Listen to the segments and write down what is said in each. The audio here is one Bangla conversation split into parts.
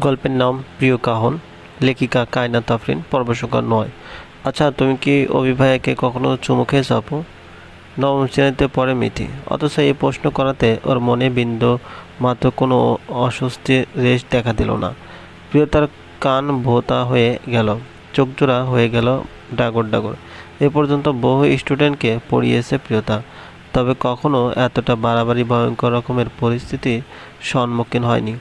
গল্পের নাম প্রিয় কাহন, লেখিকা কায়নাত আফরিন পর্বসংখ্যা নয়। আচ্ছা তুমি কি অভিভায়াকে কখনো চুমু খেয়েছ আপু? নবম শ্রেণীতে পড়ে মিথি অথচ এই প্রশ্ন করাতে ওর মনে বিন্দু মাত্র কোনো অস্বস্তি রেশ দেখা দিল না। প্রিয়তার কান ভোতা হয়ে গেল চোখজোড়া হয়ে গেল ডাগর ডাগর। এ পর্যন্ত বহু স্টুডেন্টকে পড়িয়েছে প্রিয়তা। তবে কখনো এতটা বাড়াবাড়ি ভয়ঙ্কর রকমের পরিস্থিতির সম্মুখীন হয়নি।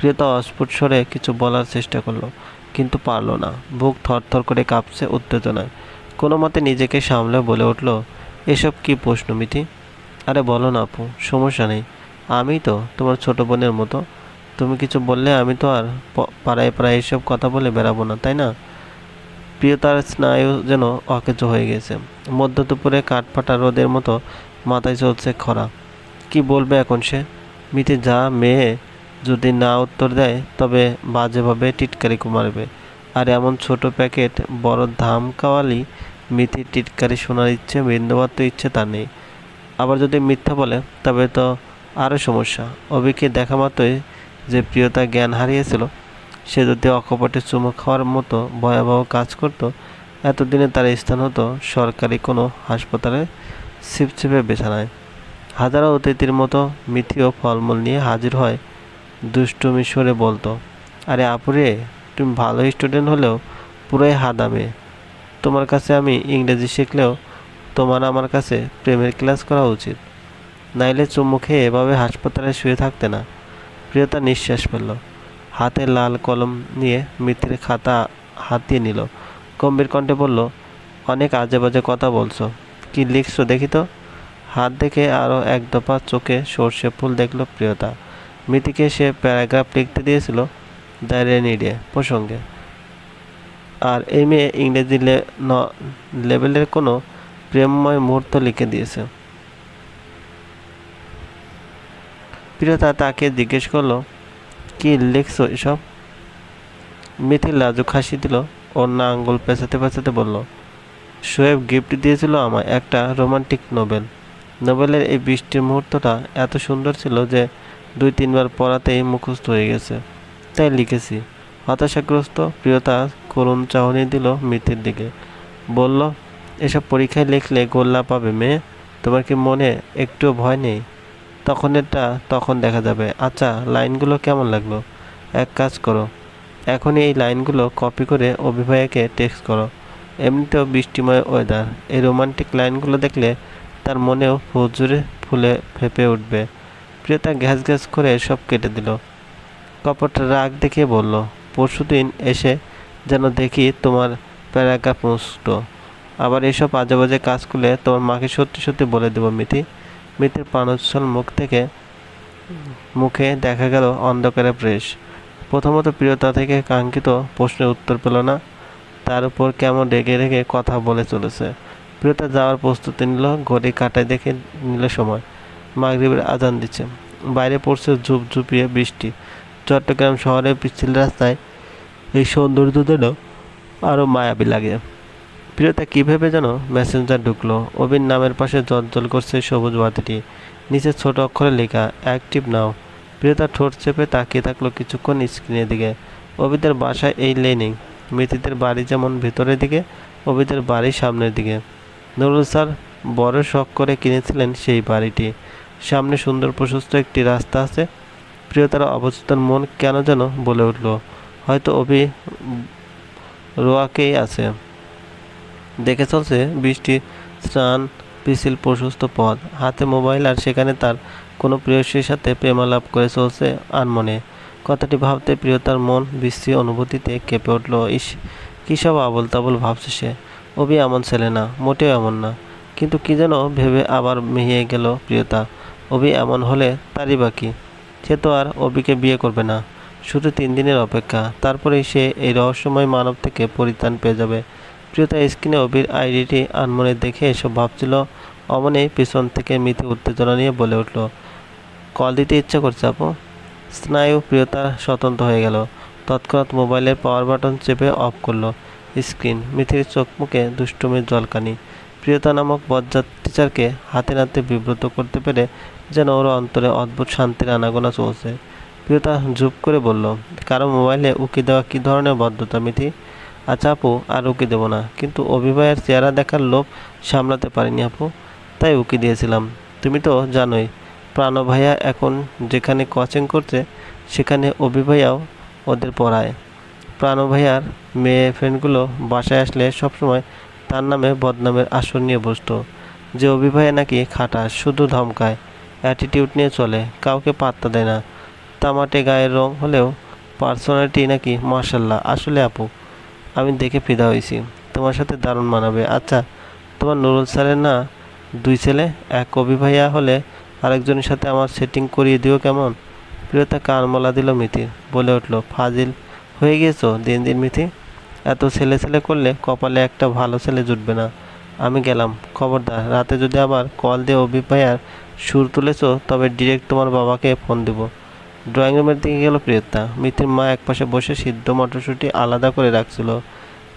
প্রিয়তা অস্ফুট স্বরে কিছু বলার চেষ্টা করল, কিন্তু পারল না। বুক থরথর করে কাঁপছে উত্তেজনায়। কোনো মতে নিজেকে সামলে বলে উঠল, এসব কি প্রশ্ন মিথি? আরে বলো না আপু, সমস্যা নেই। আমি তো তোমার ছোট বোনের মতো। তুমি কিছু বললে আমি তো আর পাড়ায় পাড়ায় এসব কথা বলে বেরাবো না, তাই না? প্রিয়তার স্নায়ু যেন অকেজো হয়ে গেছে। মধ্য দুপুরে কাঠফাটা রোদের মতো মাথায় চলছে খরা। কি বলবে এখন সে? মিতি যা মেয়ে যদি না উত্তর দেয়, তবে বাজেভাবে টিটকারি মারবে আর এমন ছোট প্যাকেট, বড় ধাম কাওয়ালি, মিথির টিটকারি শোনার ইচ্ছে, বিন্দুমাত্র ইচ্ছে তা নেই। আবার যদি মিথ্যা বলে, তবে তো আরও সমস্যা। অভিকে দেখা মাত্রই যে প্রিয়তা জ্ঞান হারিয়েছিল, সে যদি অকপটে চুমু খাওয়ার মতো ভয়াবহ কাজ করতো, এতদিনে তার স্থান হতো সরকারি কোনো হাসপাতালে ছিপছিপে বিছানায়। হাজারো অতিথির মতো মিথিও ফলমূল নিয়ে হাজির হয় দুষ্টুমি সরে বলতো, আরে আপুরে, তুমি ভালো স্টুডেন্ট হলেও পুরোই হাদামে। তোমার কাছে আমি ইংরেজি শিখলেও তোমার আমার কাছে প্রেমের ক্লাস করা উচিত। নাইলে চুমু খেয়ে এভাবে হাসপাতালে শুয়ে থাকতে না। প্রিয়তা নিঃশ্বাস ফেলল। হাতে লাল কলম নিয়ে মিত্রের খাতা হাতিয়ে নিল। গম্ভীর কণ্ঠে বলল, অনেক আজে বাজে কথা বলছো। কি লিখছো দেখি তো? হাত দেখে আরও এক দফা চোখে সর্ষে ফুল দেখল প্রিয়তা। মিতিকে সে প্যারাগ্রাফ লিখতে দিয়েছিল দ্য রেনি ডে প্রসঙ্গে। আর এই মেয়ে ইংরেজি লেভেলের কোনো প্রেমময় মুহূর্ত লিখে দিয়েছে। প্রিয়তা তাকে জিজ্ঞেস করল, কি লিখছো এসব? মিথিল লাজুক হাসি দিল না আঙ্গুল পেঁচাতে পেঁচাতে বলল শোয়েব গিফট দিয়েছিল আমায় একটা রোমান্টিক নোবেল। নোবেলের এই বৃষ্টির মুহূর্তটা এত সুন্দর ছিল যে দুই তিনবার পড়াতেই মুখস্থ হয়ে গেছে। তাই লিখেছি, হতাশাগ্রস্ত প্রিয়তা করুণ চাহনি দিল মৃত্যুর দিকে। বলল, এসব পরীক্ষায় লিখলে গোল্লা পাবে মেয়ে, তোমার কি মনে একটুও ভয় নেই? তখনেরটা তখন দেখা যাবে। আচ্ছা লাইনগুলো কেমন লাগল? এক কাজ করো এখন এই লাইনগুলো কপি করে অভিভাবককে টেক্সট করো। এমনিতেও বৃষ্টিময় ওয়েদার। এই রোমান্টিক লাইনগুলো দেখলে তার মনেও হুজুরে ফুলে ফেঁপে উঠবে। প্রিয়তা গ্যাস গ্যাস করে সব কেটে দিল। কপট রাগ দেখিয়ে বলল, পরশুদিন এসে যেন দেখি তোমার প্যারাগ্রাফ মুষ্ট আবার এসব আজে বাজে কাজ করলে তোমার মাকে সত্যি সত্যি বলে দেবো, মিথি। মিথির প্রাণোচ্ছল মুখ থেকে মুখে দেখা গেল অন্ধকারে প্রেস প্রথমত প্রিয়তা থেকে কাঙ্ক্ষিত প্রশ্নের উত্তর পেল না। তার উপর কেমন রেগে রেগে কথা বলে চলেছে। প্রিয়তা যাওয়ার প্রস্তুতি নিল, ঘড়ি কাটায় দেখে নিল সময়। মাগরিবের আজান দিচ্ছে। বাইরে পড়ছে ঝুপ ঝুপিয়ে বৃষ্টি। চট্টগ্রাম শহরের পিচ্ছিল রাস্তায় এই সৌন্দর্য যেন আরও মায়াবী লাগে। প্রিয়তা, কী ভেবে যেন মেসেঞ্জার ঢুকলো। অবির নামের পাশে জল করছে সবুজ বাতিটি। নিচে ছোট অক্ষরে লেখা, অ্যাক্টিভ নাও। প্রিয়তা ঠোঁট চেপে তাকিয়ে থাকল কিছুক্ষণ স্ক্রিনের দিকে। অবিদের বাসায় এই লেনিং মৃতীদের বাড়ি যেমন ভেতরের দিকে, অবিদের বাড়ি সামনের দিকে। নুরুল স্যার বড় শখ করে কিনেছিলেন সেই বাড়িটি। সামনে সুন্দর প্রশস্ত একটি রাস্তা আছে। প্রিয়তার অবচেতন মন কেন যেন বলে উঠল, হয়তো অভি রোয়াকেই আছে। দেখে চলছে বৃষ্টি, স্নান পিছিল প্রশস্ত পথ। হাতে মোবাইল আর সেখানে তার কোনো প্রিয়সীর সাথে প্রেমালাপ করে চলছে আনমনে। কথাটি ভাবতে প্রিয়তার মন বিশ্রী অনুভূতিতে কেঁপে উঠল। ইস, কী সব আবল তাবল ভাবছে সে। অভি এমন ছেলে না, মোটেও এমন না। কিন্তু কি যেন ভেবে আবার মিহিয়ে গেল প্রিয়তা। অভি এমন হলে তারই বাকি সে তো আর অভিকে বিয়ে করবে না। শুধু তিন দিনের অপেক্ষা। তারপরেই সে এই রহস্যময় মানব থেকে পরিত্রাণ পেয়ে যাবে। প্রিয়তা স্ক্রিনে অভির আইডিটি আনমনে দেখে এসব ভাবছিল। অমনেই পিছন থেকে মিথি উত্তেজনা নিয়ে বলে উঠল, কল দিতে ইচ্ছা করছে আপু? স্নায়ু প্রিয়তা স্বতন্ত্র হয়ে গেল। তৎক্ষণাৎ মোবাইলের পাওয়ার বাটন চেপে অফ করল স্ক্রিন। মিথির চোখ মুখে দুষ্টুমির জলকানি। প্রিয়তা নামক বজ্জাত টিচারকে হাতে নাতে বিব্রত করতে পেরে যেন ওর অন্তরে অদ্ভুত শান্তির আনাগোনা চলছে। প্রিয়তা জুপ করে বলল, কারও মোবাইলে উকি দেওয়া কী ধরনের বদ্ধতা মিথি? আচ্ছা আপু, আর উকি দেবো না। কিন্তু অভিভায়ের চেহারা দেখার লোভ সামলাতে পারিনি আপু। তাই উকি দিয়েছিলাম। তুমি তো জানোই প্রাণ ভাইয়া এখন যেখানে কোচিং করছে, সেখানে অভিভাইয়াও ওদের পড়ায়। প্রাণ ভাইয়ার মেয়ে ফ্রেন্ডগুলো বাসায় আসলে সবসময় তার নামে বদনামের আসর নিয়ে বসতো। যে অভিভাইয়া নাকি খাটা, শুধু ধমকায় অ্যাটিটিউড নিয়ে চলে, কাউকে পাত্তা দেয় না। তামাটে গায়ের রং হলেও পার্সোনালিটি নাকি মার্শাল্লাহ আসলে আপু, আমি দেখে ফিদা হয়েছি। তোমার সাথে দারুণ মানাবে। আচ্ছা তোমার নুরুল স্যারের না দুই ছেলে, এক কবি হলে আরেকজনের সাথে আমার সেটিং করিয়ে দিও কেমন? প্রিয়তা কান মলা দিল মিথির, বলে উঠল, ফাজিল, হয়ে গিয়েছো দিন দিন মিথি এত ছেলে ছেলে করলে কপালে একটা ভালো ছেলে জুটবে না। আমি গেলাম। খবরদার, রাতে যদি আবার কল দিয়ে অভি ভাইয়ার সুর তুলেছো, তবে ডিরেক্ট তোমার বাবাকে ফোন দেবো। ড্রয়িং রুমের দিকে গেল প্রিয়তা। মিথির মা একপাশে বসে সিদ্ধ মটরশুঁটি আলাদা করে রাখছিল।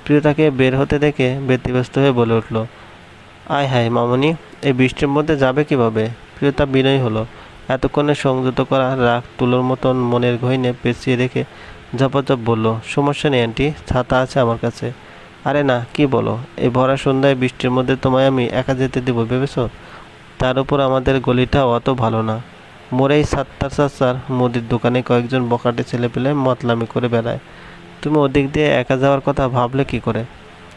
প্রিয়তাকে বের হতে দেখে ব্যতিব্যস্ত হয়ে বলে উঠল, আয় হায় মামনি, এই বৃষ্টির মধ্যে যাবে কীভাবে? প্রিয়তা বিনয় হলো। এতক্ষণে সংযত করা রাগ তুলোর মতন মনের গহিনে পেঁচিয়ে রেখে ঝপাঝপ বলল, সমস্যা নেই, আন্টি, ছাতা আছে আমার কাছে। আরে না, কি বলো? এই ভরা সন্ধ্যায় বৃষ্টির মধ্যে তোমায় আমি একা যেতে দেবো, ভেবেছ? তার উপর আমাদের গলিটা অত ভালো না। মোরেই সাত্তার সাত্তার মুদির দোকানে কয়েকজন বকাটে ছেলে পেলে মতলামি করে বেড়ায়। তুমি ওদিক দিয়ে একা যাওয়ার কথা ভাবলে কি করে?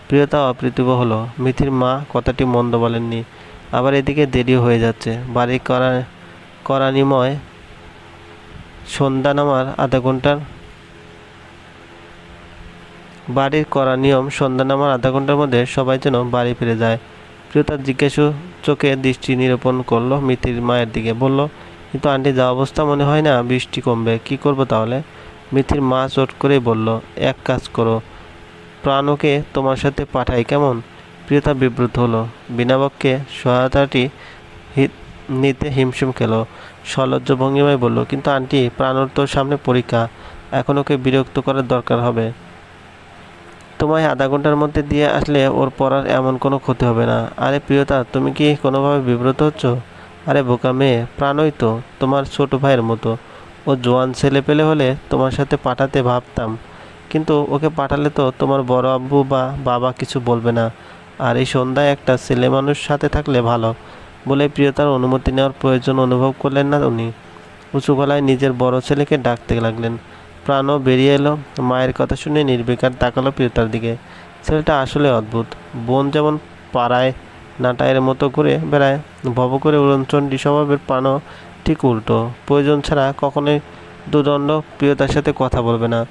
প্রিয়তা অপ্রীতিভ হলো। মিথির মা কথাটি মন্দ বলেননি। আবার এদিকে দেরি হয়ে যাচ্ছে। বাড়ি করা, করানিময় সন্ধ্যা নামার আধা ঘণ্টার বাড়ির করা নিয়ম সন্ধ্যা নামার আধা ঘণ্টার মধ্যে সবাই যেন বাড়ি ফিরে যায়। প্রিয়তা জিজ্ঞাসু, চোখে দৃষ্টি নিরূপণ করল মিথির মায়ের দিকে? বলল, কিন্তু আন্টি, যা অবস্থা মনে হয় না, বৃষ্টি কমবে। কি করব তাহলে? মিথির মা চট করেই বলল, এক কাজ করো, প্রাণকে তোমার সাথে পাঠাই, কেমন? প্রিয়তা বিব্রত হলো বিনাবককে সহায়তাটি নিতে হিমশিম খেলো। সলজ্জ ভঙ্গিমায় বলল, কিন্তু আন্টি, প্রাণর তোর সামনে পরীক্ষা, এখন ওকে বিরক্ত করার দরকার হবে? তোমায় আধা ঘণ্টার মধ্যে দিয়ে আসলে ওর পড়ার এমন কোনো ক্ষতি হবে না। আরে প্রিয়তা, তুমি কি কোনোভাবে বিব্রত হচ্ছ? আরে বোকা মেয়ে, প্রাণই তো তোমার ছোট ভাইয়ের মতো। ও জোয়ান ছেলে পেলে হলে তোমার সাথে পাঠাতে ভাবতাম। কিন্তু ওকে পাঠালে তো তোমার বড় আব্বু বা বাবা কিছু বলবে না। আর এই সন্ধ্যায় একটা ছেলে মানুষ সাথে থাকলে ভালো, বলে প্রিয়তার অনুমতি নেওয়ার প্রয়োজন অনুভব করলেন না উনি। উঁচু গলায় নিজের বড় ছেলেকে ডাকতে লাগলেন। প্রাণও বেরিয়ে এলো। মায়ের কথা শুনে নির্বিকার তাকালো প্রিয়তার দিকে। ছেলেটা আসলে অদ্ভুত। বোন যেমন পাড়ায় নাটায়ের মতো ঘুরে বেড়ায়, ভব করে উড়নচণ্ডী স্বভাবের প্রাণও ঠিক উল্টো। প্রয়োজন ছাড়া কখনোই দুদণ্ড প্রিয়তার সাথে কথা বলবে না।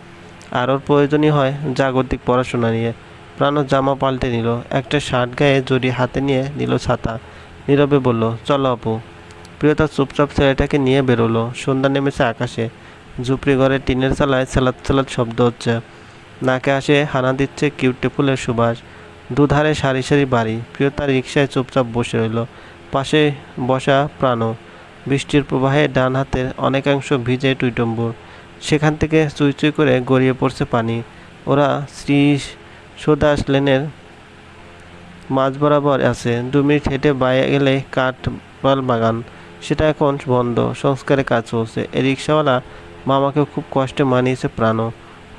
আর ওর প্রয়োজনই হয় জাগতিক পড়াশোনা নিয়ে। প্রাণ জামা পাল্টে নিল। একটা শার্ট গায়ে জড়ি হাতে নিয়ে নিল ছাতা। নীরবে বলল, চলো আপু। প্রিয়তা চুপচাপ ছেলেটাকে নিয়ে বেরোলো। সন্ধ্যা নেমেছে আকাশে। ঝুপড়ি ঘরে টিনের চালায় সালাদ সালাদ শব্দ হচ্ছে। নাকে আসে হানা দিচ্ছে কিউটে ফুলের সুবাস। দুধারে সারি সারি বাড়ি। প্রিয়তা রিক্সায় চুপচাপ বসে রইল। পাশে বসা প্রাণ বৃষ্টির প্রবাহে ডান হাতের অনেকাংশ ভিজে টুইটম্বুর। সেখান থেকে চুই চুই করে গড়িয়ে পড়ছে পানি। ওরা শ্রী সুদাস লেনের মাঝ বরাবর আছে। দু মিনিট হেঁটে বাইরে গেলে কাঠবাল বাগান। সেটা এখন বন্ধ। সংস্কারে কাজ চলছে। এই রিক্সাওয়ালা মামাকে খুব কষ্টে মানিয়েছে প্রাণ।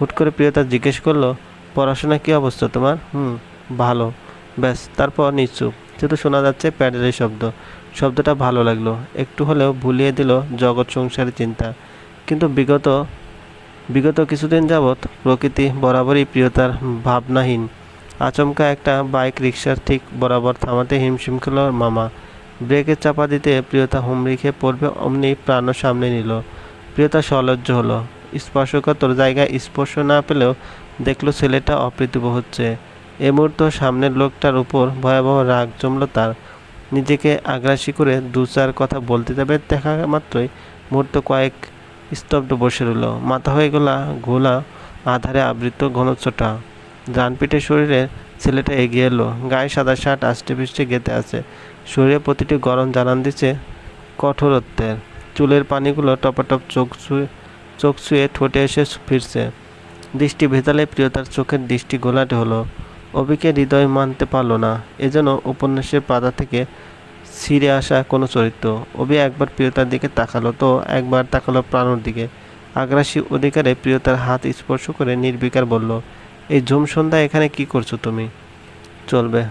হুট করে প্রিয়তা জিজ্ঞেস করল, পড়াশোনা কী অবস্থা তোমার? হুম, ভালো। ব্যাস, তারপর নিশ্চুপ শুধু শোনা যাচ্ছে প্যাডেলের শব্দ। শব্দটা ভালো লাগল, একটু হলেও ভুলিয়ে দিল জগৎ সংসারের চিন্তা। কিন্তু বিগত বিগত কিছুদিন যাবৎ প্রকৃতি বরাবরই প্রিয়তার ভাবনাহীন। আচমকা একটা বাইক রিক্সার ঠিক বরাবর থামাতে হিমশিম খেল মামা। ব্রেকে চাপা দিতে প্রিয়তা হুমড়ি খেয়ে পড়বে, অমনি প্রাণ সামনে নিল। প্রিয়তা সলজ্জ হলো। স্পর্শকাতর জায়গায় স্পর্শ না পেলেও দেখল ছেলেটা অপ্রীতিভ হচ্ছে। এ মুহূর্ত সামনের লোকটার উপর ভয়াবহ রাগ জমল তার। নিজেকে আগ্রাসী করে দু চার কথা বলতে যাবে দেখা মাত্রই মুহূর্ত কয়েক স্তব্ধ বসে রইল। মাথা হয়ে গেলা ঘোলা আধারে আবৃত ঘনচ্ছটা। ডানপিটে শরীরে ছেলেটা এগিয়ে এলো। গায়ে সাদা শার্ট আষ্টে পিষ্টে গেতে আছে। শরীরে প্রতিটি গরম জানান দিচ্ছে কঠোরত্বের। চুলের পানিগুলো টপাটপ চোখ ছুঁয়ে চোখ ছুঁয়ে ঠোঁটে এসে ফিরছে। দৃষ্টি ভেতালে প্রিয়তার চোখের দৃষ্টি গোলাটে হলো। অবিকে হৃদয় মানতে পারল না। এজন্য উপন্যাসের পাতা থেকে ছিঁড়ে আসা কোনো চরিত্র। অবি একবার প্রিয়তার দিকে তাকালো তো একবার তাকালো প্রাণর দিকে। আগ্রাসী অধিকারে প্রিয়তার হাত স্পর্শ করে নির্বিকার বলল, এই ঝুম সন্ধ্যা এখানে কি করছ তুমি? চলবে।